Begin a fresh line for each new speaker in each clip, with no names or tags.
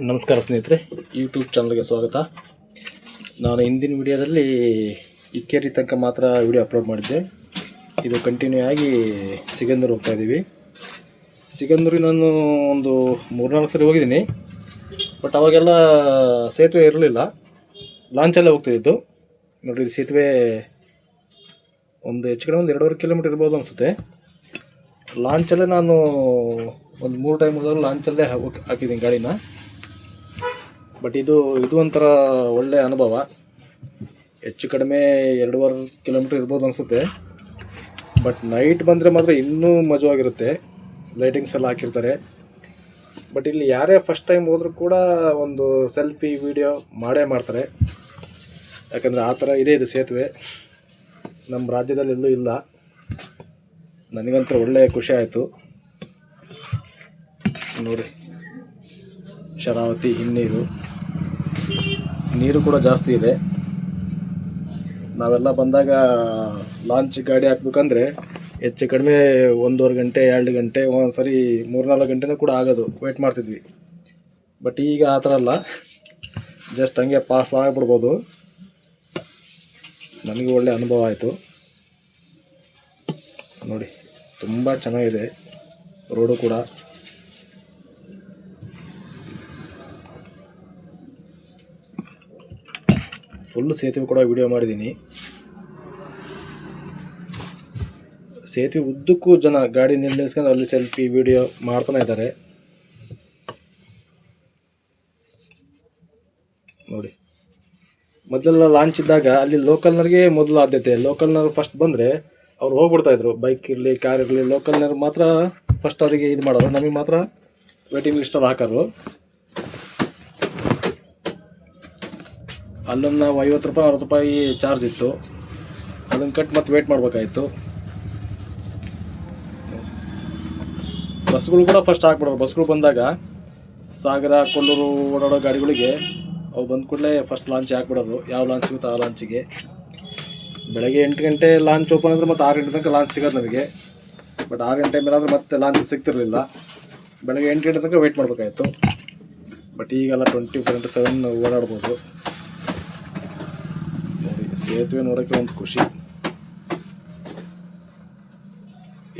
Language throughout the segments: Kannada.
ನಮಸ್ಕಾರ ಸ್ನೇಹಿತರೆ. ಯೂಟ್ಯೂಬ್ ಚಾನಲ್ಗೆ ಸ್ವಾಗತ. ನಾನು ಹಿಂದಿನ ವಿಡಿಯೋದಲ್ಲಿ ಇಕ್ಕೇರಿ ತನಕ ಮಾತ್ರ ವಿಡಿಯೋ ಅಪ್ಲೋಡ್ ಮಾಡಿದ್ದೆ. ಇದು ಕಂಟಿನ್ಯೂ ಆಗಿ ಸಿಗಂದೂರು ಹೋಗ್ತಾ ಇದ್ದೀವಿ. ಸಿಗಂದೂರಿಗೆ ನಾನು ಒಂದು ಮೂರ್ನಾಲ್ಕು ಸರಿ ಹೋಗಿದ್ದೀನಿ. ಬಟ್ ಅವಾಗೆಲ್ಲ ಸೇತುವೆ ಇರಲಿಲ್ಲ. ಲಾಂಚಲ್ಲೇ ಹೋಗ್ತಿದ್ದು ನೋಡಿ ಸೇತುವೆ ಒಂದು ಹೆಚ್ಚು ಕಡೆ ಒಂದು ಎರಡೂವರೆ ಕಿಲೋಮೀಟರ್ ಇರ್ಬೋದು ಅನಿಸುತ್ತೆ. ಲಾಂಚಲ್ಲೇ ನಾನು ಒಂದು ಮೂರು ಟೈಮ್ ಹೋದಾಗ ಲಾಂಚಲ್ಲೇ ಹಾಕಿದ್ದೀನಿ ಗಾಡಿನ. ಬಟ್ ಇದು ಇದು ಒಂಥರ ಒಳ್ಳೆಯ ಅನುಭವ. ಹೆಚ್ಚು ಕಡಿಮೆ ಎರಡೂವರೆ ಕಿಲೋಮೀಟ್ರ್ ಇರ್ಬೋದು ಅನಿಸುತ್ತೆ. ಬಟ್ ನೈಟ್ ಬಂದರೆ ಮಾತ್ರ ಇನ್ನೂ ಮಜವಾಗಿರುತ್ತೆ. ಲೈಟಿಂಗ್ಸ್ ಎಲ್ಲ ಹಾಕಿರ್ತಾರೆ. ಬಟ್ ಇಲ್ಲಿ ಯಾರೇ ಫಸ್ಟ್ ಟೈಮ್ ಹೋದರೂ ಕೂಡ ಒಂದು ಸೆಲ್ಫಿ ವೀಡಿಯೋ ಮಾಡೇ ಮಾಡ್ತಾರೆ. ಯಾಕಂದರೆ ಆ ಥರ ಇದೆ ಇದು ಸೇತುವೆ. ನಮ್ಮ ರಾಜ್ಯದಲ್ಲಿ ಎಲ್ಲೂ ಇಲ್ಲ. ನನಗಂತೂ ಒಳ್ಳೆಯ ಖುಷಿ ಆಯಿತು. ನೋಡಿ. ಶರಾವತಿ, ಹಿನ್ನೀರು. ನೀರು ಕೂಡ ಜಾಸ್ತಿ ಇದೆ. ನಾವೆಲ್ಲ ಬಂದಾಗ ಲಾಂಚ್ ಗಾಡಿ ಹಾಕ್ಬೇಕಂದ್ರೆ ಹೆಚ್ಚು ಕಡಿಮೆ ಒಂದೂವರೆ ಗಂಟೆ, ಎರಡು ಗಂಟೆ ಒಂದು ಸರಿ ಮೂರ್ನಾಲ್ಕು ಗಂಟೆನೂ ಕೂಡ ಆಗೋದು. ವೇಟ್ ಮಾಡ್ತಿದ್ವಿ. ಬಟ್ ಈಗ ಆ ಥರ ಅಲ್ಲ. ಜಸ್ಟ್ ಹಂಗೆ ಪಾಸ್ ಆಗಿಬಿಡ್ಬೋದು. ನನಗೆ ಒಳ್ಳೆ ಅನುಭವ ಆಯಿತು. ನೋಡಿ, ತುಂಬ ಚೆನ್ನಾಗಿದೆ. ರೋಡು ಕೂಡ. ಫುಲ್ ಸೇತುವೆ ಕೂಡ ವಿಡಿಯೋ ಮಾಡಿದ್ದೀನಿ ಸೇತುವೆ ಉದ್ದಕ್ಕೂ ಜನ ಗಾಡಿ ನಿಲ್ಲಿಸ್ಕೊಂಡು ಅಲ್ಲಿ ಸೆಲ್ಫಿ ವಿಡಿಯೋ ಮಾಡ್ತಾನೆ ಇದ್ದಾರೆ. ನೋಡಿ. ಮೊದಲೆಲ್ಲ ಲಾಂಚ್ ಇದ್ದಾಗ ಅಲ್ಲಿ ಲೋಕಲ್ನವ್ರಿಗೆ ಮೊದಲು ಆದ್ಯತೆ. ಲೋಕಲ್ನವ್ರು ಫಸ್ಟ್ ಬಂದರೆ ಅವ್ರು ಹೋಗ್ಬಿಡ್ತಾ ಇದ್ರು. ಬೈಕ್ ಇರಲಿ ಕಾರ್ ಇರಲಿ ಲೋಕಲ್ನವ್ರು ಮಾತ್ರ ಫಸ್ಟ್ ಅವರಿಗೆ ಇದು ಮಾಡೋದು. ನಮಗೆ ಮಾತ್ರ ವೇಟಿಂಗ್ ಲಿಸ್ಟಲ್ಲಿ ಹಾಕೋರು. ಅಲ್ಲೊಂದು ನಾವು ಐವತ್ತು ರೂಪಾಯಿ, ಅರವತ್ತು ರೂಪಾಯಿ ಚಾರ್ಜ್ ಇತ್ತು. ಅದನ್ನು ಕಟ್ ಮತ್ತೆ ವೇಟ್ ಮಾಡಬೇಕಾಯಿತು. ಬಸ್ಗಳು ಕೂಡ ಫಸ್ಟ್ ಹಾಕ್ಬಿಡೋರು ಬಸ್ಗಳು ಬಂದಾಗ ಸಾಗರ, ಕೊಲ್ಲೂರು ಓಡಾಡೋ ಗಾಡಿಗಳಿಗೆ ಅವು ಬಂದ ಕೂಡಲೇ ಫಸ್ಟ್ ಲಾಂಚ್ ಹಾಕ್ಬಿಡೋರು ಯಾವ ಲಾಂಚ್ ಸಿಗುತ್ತೋ ಆ ಲಾಂಚಿಗೆ ಬೆಳಗ್ಗೆ ಎಂಟು ಗಂಟೆ ಲಾಂಚ್ ಓಪನ್ ಆದರೆ ಮತ್ತೆ ಆರು ಗಂಟೆ ತನಕ ಲಾಂಚ್ ಸಿಗೋದು ನಮಗೆ. ಬಟ್ ಆರು ಗಂಟೆ ಮೇಲೆ ಮತ್ತೆ ಲಾಂಚ್ ಸಿಗ್ತಿರಲಿಲ್ಲ. ಬೆಳಗ್ಗೆ ಎಂಟು ಗಂಟೆ ತನಕ ವೆಯ್ಟ್ ಮಾಡಬೇಕಾಯಿತು. ಬಟ್ ಈಗೆಲ್ಲ ಟ್ವೆಂಟಿ ಫೋರ್ ಇಂಟು ಸೆವೆನ್ ಓಡಾಡ್ಬೋದು. ಸೇತುವೆ ನೋಡೋಕ್ಕೆ ಒಂದು ಖುಷಿ.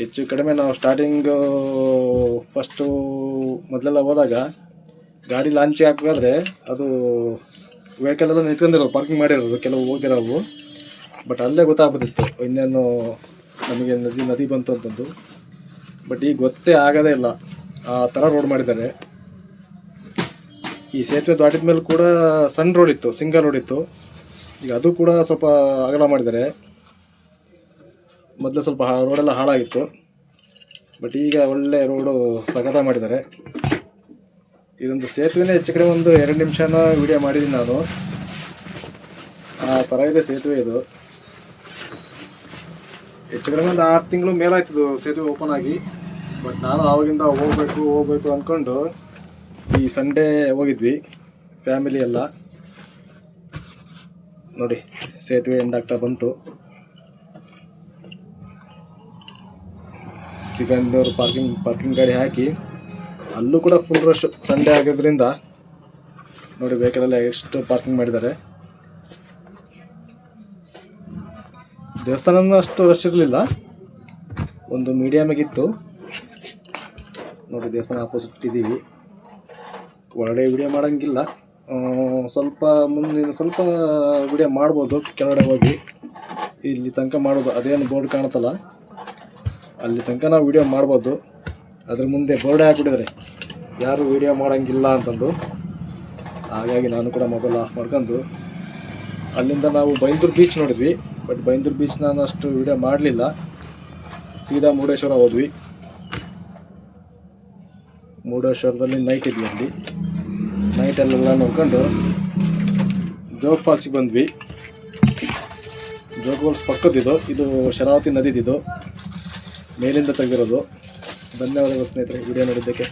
ಹೆಚ್ಚು ಕಡಿಮೆ ನಾವು ಸ್ಟಾರ್ಟಿಂಗು ಫಸ್ಟು ಮೊದಲೆಲ್ಲ ಹೋದಾಗ ಗಾಡಿ ಲಾಂಚ್ ಹಾಕಬೇಕಾದ್ರೆ ಅದು ವೆಹಿಕಲ್ ಎಲ್ಲ ನಿಂತ್ಕೊಂಡಿರೋದು ಪಾರ್ಕಿಂಗ್ ಮಾಡಿರೋದು, ಕೆಲವು ಹೋಗಿರೋವು ಬಟ್ ಅಲ್ಲೇ ಗೊತ್ತಾಗ್ಬಿಟ್ಟಿತ್ತು, ಇನ್ನೇನು ನಮಗೆ ನದಿ ನದಿ ಬಂತು ಅಂತಂದು ಬಟ್ ಈಗ ಗೊತ್ತೇ ಆಗೋದೇ ಇಲ್ಲ, ಆ ಥರ ರೋಡ್ ಮಾಡಿದ್ದಾರೆ. ಈ ಸೇತುವೆ ದಾಟಿದ ಮೇಲೆ ಕೂಡ ಸಣ್ಣ ರೋಡ್ ಇತ್ತು ಸಿಂಗಲ್ ರೋಡ್ ಇತ್ತು. ಈಗ ಅದು ಕೂಡ ಸ್ವಲ್ಪ ಅಗಲ ಮಾಡಿದ್ದಾರೆ. ಮೊದಲು ಸ್ವಲ್ಪ ರೋಡೆಲ್ಲ ಹಾಳಾಗಿತ್ತು. ಬಟ್ ಈಗ ಒಳ್ಳೆ ರೋಡು ಸಗದ ಮಾಡಿದ್ದಾರೆ. ಇದೊಂದು ಸೇತುವೆನೇ ಹೆಚ್ಚು ಕಡೆ ಒಂದು ಎರಡು ನಿಮಿಷನ ವಿಡಿಯೋ ಮಾಡಿದ್ದೀನಿ ನಾನು. ಆ ಥರ ಇದೆ ಸೇತುವೆ ಇದು. ಹೆಚ್ಚು ಕಡೆ ಒಂದು ಆರು ತಿಂಗಳು ಮೇಲಾಯ್ತದು ಸೇತುವೆ ಓಪನ್ ಆಗಿ. ಬಟ್ ನಾನು ಆವಾಗಿಂದ ಹೋಗ್ಬೇಕು ಹೋಗ್ಬೇಕು ಅಂದ್ಕೊಂಡು ಈ ಸಂಡೇ ಹೋಗಿದ್ವಿ. ಫ್ಯಾಮಿಲಿ ಎಲ್ಲ. ನೋಡಿ, ಸೇತುವೆ ಎಂಡ್ ಆಗ್ತಾ ಬಂತು. ಸಿಗಂದೂರು ಪಾರ್ಕಿಂಗ್ ಪಾರ್ಕಿಂಗ್ ಗಾಡಿ ಹಾಕಿ, ಅಲ್ಲೂ ಕೂಡ ಫುಲ್ ರಶ್ ಸಂಡೇ ಆಗಿದ್ರಿಂದ ನೋಡಿ ವೆಹಿಕಲೆಲ್ಲ ಎಷ್ಟು ಪಾರ್ಕಿಂಗ್ ಮಾಡಿದ್ದಾರೆ. ದೇವಸ್ಥಾನನೂ ಅಷ್ಟು ರಶ್ ಇರಲಿಲ್ಲ. ಒಂದು ಮೀಡಿಯಮಾಗಿತ್ತು ನೋಡಿ, ದೇವಸ್ಥಾನ ಆಪೋಸಿಟ್ ಇದ್ದೀವಿ. ಒಳಗಡೆ ವಿಡಿಯೋ ಮಾಡೋಂಗಿಲ್ಲ. ಸ್ವಲ್ಪ ಮುಂದಿನ ಸ್ವಲ್ಪ ವಿಡಿಯೋ ಮಾಡ್ಬೋದು, ಕೆಳಗಡೆ ಹೋಗಿ. ಇಲ್ಲಿ ತನಕ ಮಾಡೋದು, ಅದೇನು ಬೋರ್ಡ್ ಕಾಣುತ್ತಲ್ಲ? ಅಲ್ಲಿ ತನಕ ನಾವು ವಿಡಿಯೋ ಮಾಡ್ಬೋದು. ಅದ್ರ ಮುಂದೆ ಬೋರ್ಡೇ ಹಾಕ್ಬಿಟ್ಟಿದ್ರೆ ಯಾರು ವಿಡಿಯೋ ಮಾಡೋಂಗಿಲ್ಲ ಅಂತಂದು. ಹಾಗಾಗಿ ನಾನು ಕೂಡ ಮೊಬೈಲ್ ಆಫ್ ಮಾಡ್ಕೊಂಡು, ಅಲ್ಲಿಂದ ನಾವು ಬೈಂದೂರು ಬೀಚ್ ನೋಡಿದ್ವಿ. ಬಟ್ ಬೈಂದೂರು ಬೀಚ್ ನಾನು ಅಷ್ಟು ವಿಡಿಯೋ ಮಾಡಲಿಲ್ಲ. ಸೀದಾ ಮುರುಡೇಶ್ವರ ಹೋದ್ವಿ. ಮುರುಡೇಶ್ವರದಲ್ಲಿ ನೈಟ್ ಇದ್ವಿ ಅಲ್ಲಿ. ನೈಟಲ್ಲೆಲ್ಲ ನೋಡ್ಕೊಂಡು ಜೋಗ್ ಫಾಲ್ಸಿಗೆ ಬಂದ್ವಿ. ಜೋಗ್ ಫಾಲ್ಸ್ ಪಕ್ಕದಿದು ಇದು ಶರಾವತಿ ನದಿದಿದು ಮೇಲಿಂದ ತೆಗೆದಿರೋದು. ಧನ್ಯವಾದಗಳು ಸ್ನೇಹಿತರೆ ವಿಡಿಯೋ ನೋಡಿದ್ದಕ್ಕೆ.